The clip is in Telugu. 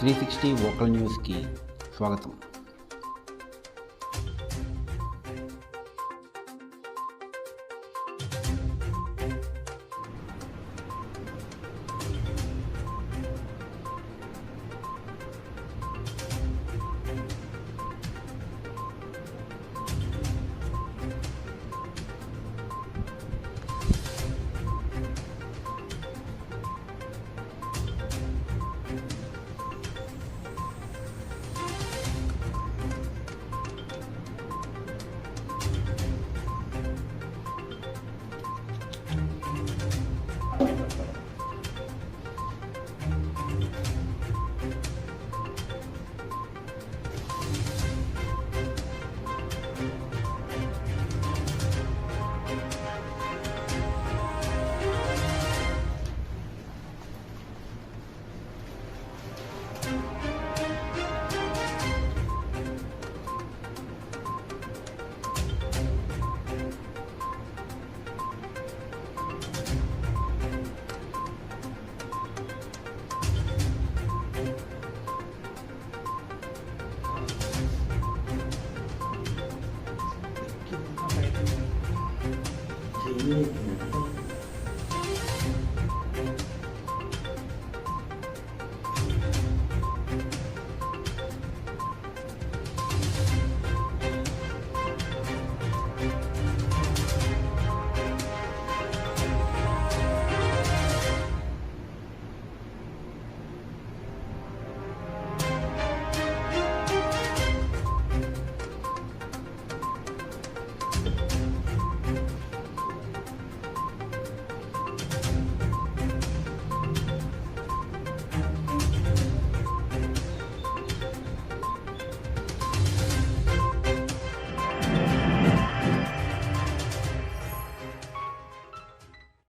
త్రీ సిక్స్టీ ఓకల్ న్యూస్కి స్వాగతం. Thank you.